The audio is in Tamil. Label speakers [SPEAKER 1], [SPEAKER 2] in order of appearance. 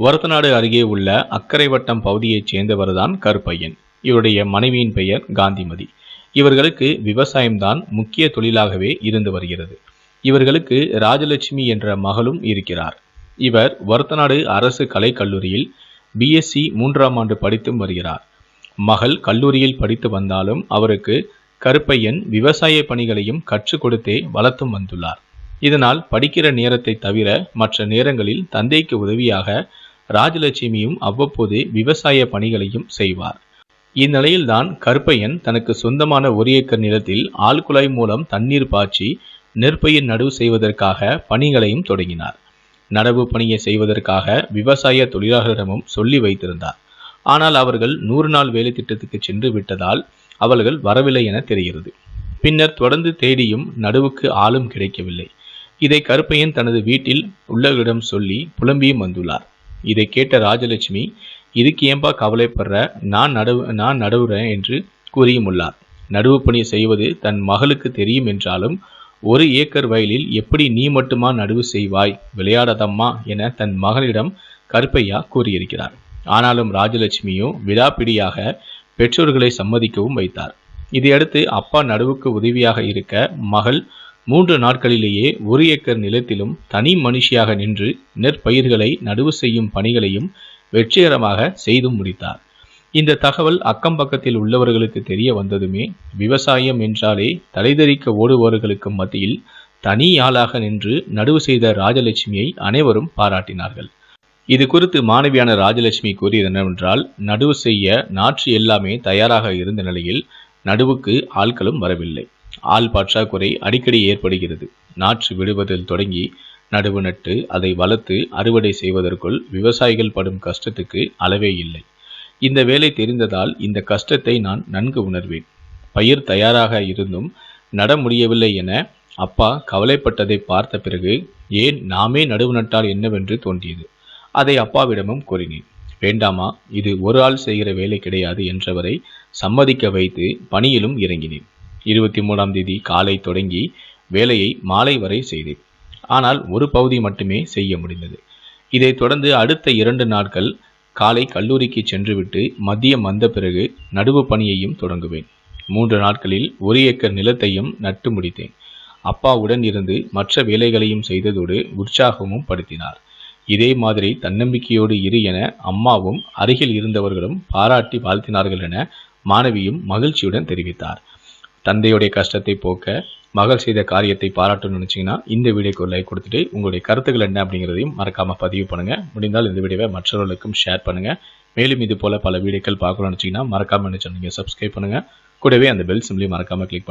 [SPEAKER 1] ஒரத்தநாடு அருகே உள்ள அக்கரை வட்டம் பகுதியைச் சேர்ந்தவர்தான் கருப்பையன். இவருடைய மனைவியின் பெயர் காந்திமதி. இவர்களுக்கு விவசாயம்தான் முக்கிய தொழிலாகவே இருந்து வருகிறது. இவர்களுக்கு ராஜலட்சுமி என்ற மகளும் இருக்கிறார். இவர் ஒரத்தநாடு அரசு கலைக்கல்லூரியில் பிஎஸ்சி மூன்றாம் ஆண்டு படித்தும் வருகிறார். மகள் கல்லூரியில் படித்து வந்தாலும் அவருக்கு கருப்பையன் விவசாய பணிகளையும் கற்றுக் கொடுத்தே வளர்த்தும் வந்துள்ளார். இதனால் படிக்கிற நேரத்தை தவிர மற்ற நேரங்களில் தந்தைக்கு உதவியாக ராஜலட்சுமியும் அவ்வப்போது விவசாய பணிகளையும் செய்வார். இந்நிலையில்தான் கருப்பையன் தனக்கு சொந்தமான ஒரு ஏக்கர் நிலத்தில் ஆழ்குழாய் மூலம் தண்ணீர் பாய்ச்சி நெற்பயிர் நடவு செய்வதற்காக பணிகளையும் தொடங்கினார். நடவு பணியை செய்வதற்காக விவசாய தொழிலாளர்களிடமும் சொல்லி வைத்திருந்தார். ஆனால் அவர்கள் நூறு நாள் வேலை திட்டத்துக்கு சென்று விட்டதால் அவர்கள் வரவில்லை என தெரிகிறது. பின்னர் தொடர்ந்து தேடியும் நடுவுக்கு ஆளும் கிடைக்கவில்லை. இதை கருப்பையன் தனது வீட்டில் உள்ளவர்களிடம் சொல்லி புலம்பியும் வந்துள்ளார். இதை கேட்ட ராஜலட்சுமி இதுக்கு ஏன்பா கவலைப்படுற? நான் நடவு நான் நடுவுறேன் என்று கூறியும் உள்ளார். நடுவு பணி செய்வது தன் மகளுக்கு தெரியும் என்றாலும் ஒரு ஏக்கர் வயலில் எப்படி நீ மட்டுமா நடுவு செய்வாய்? விளையாடாதம்மா என தன் மகனிடம் கருப்பையா கூறியிருக்கிறார். ஆனாலும் ராஜலட்சுமியோ விடாப்பிடியாக பெற்றோர்களை சம்மதிக்கவும் வைத்தார். இதையடுத்து அப்பா நடுவுக்கு உதவியாக இருக்க மகள் மூன்று நாட்களிலேயே ஒரு ஏக்கர் நிலத்திலும் தனி மனுஷியாக நின்று நெற்பயிர்களை நடுவு செய்யும் பணிகளையும் வெற்றிகரமாக செய்து முடித்தார். இந்த தகவல் அக்கம் பக்கத்தில் உள்ளவர்களுக்கு தெரிய வந்ததுமே விவசாயம் என்றாலே தலைதறிக்க ஓடுபவர்களுக்கு மத்தியில் தனி ஆளாக நின்று நடுவு செய்த ராஜலட்சுமியை அனைவரும் பாராட்டினார்கள். இது குறித்து மாணவியான ராஜலட்சுமி கூறியது என்னவென்றால் நடுவு செய்ய நாற்று எல்லாமே தயாராக இருந்த நிலையில் நடுவுக்கு ஆட்களும் வரவில்லை. ஆள் பற்றாக்குறை அடிக்கடி ஏற்படுகிறது. நாற்று விடுவதில் தொடங்கி நடுவு நட்டு அதை வளர்த்து அறுவடை செய்வதற்குள் விவசாயிகள் படும் கஷ்டத்துக்கு அளவே இல்லை. இந்த வேலை தெரிந்ததால் இந்த கஷ்டத்தை நான் நன்கு உணர்வேன். பயிர் தயாராக இருந்தும் நட முடியவில்லை என அப்பா கவலைப்பட்டதை பார்த்த பிறகு ஏன் நாமே நடுவு நட்டால் என்னவென்று தோன்றியது? அதை அப்பாவிடமும் கூறினேன். வேண்டாமா இது ஒரு ஆள் செய்கிற வேலை கிடையாது என்றவரை சம்மதிக்க வைத்து பணியிலும் இறங்கினேன். இருபத்தி மூணாம் தேதி காலை தொடங்கி வேலையை மாலை வரை செய்தேன். ஆனால் ஒரு பகுதி மட்டுமே செய்ய முடிந்தது. இதைத் தொடர்ந்து அடுத்த இரண்டு நாட்கள் காலை கல்லூரிக்கு சென்றுவிட்டு மதியம் வந்த பிறகு நடுவு பணியையும் தொடங்குவேன். மூன்று நாட்களில் ஒரு ஏக்கர் நிலத்தையும் நட்டு முடித்தேன். அப்பாவுடன் இருந்து மற்ற வேலைகளையும் செய்ததோடு உற்சாகமும் படுத்தினார். இதே மாதிரி தன்னம்பிக்கையோடு இரு என அம்மாவும் அருகில் இருந்தவர்களும் பாராட்டி வாழ்த்தினார்கள் என மாணவியும் மகிழ்ச்சியுடன் தெரிவித்தார். தந்தையுடைய கஷ்டத்தை போக்க மகள் செய்த காரியத்தை பாராட்டணும்னு நினச்சிங்கன்னா இந்த வீடியோக்கு ஒரு லைக் கொடுத்துட்டு உங்களுடைய கருத்துக்கள் என்ன அப்படிங்கிறதையும் மறக்காமல் பதிவு பண்ணுங்கள் முடிந்தால் இந்த வீடியோவை மற்றவர்களுக்கும் ஷேர் பண்ணுங்கள் மேலும் இது போல் பல வீடியோக்கள் பார்க்கணும்னு நினச்சிங்கன்னா மறக்காமல் என்ன சொன்னீங்க சப்ஸ்கிரைப் பண்ணுங்கள் கூடவே அந்த பெல் சிம்லையும் மறக்காமல் கிளிக் பண்ணுங்கள்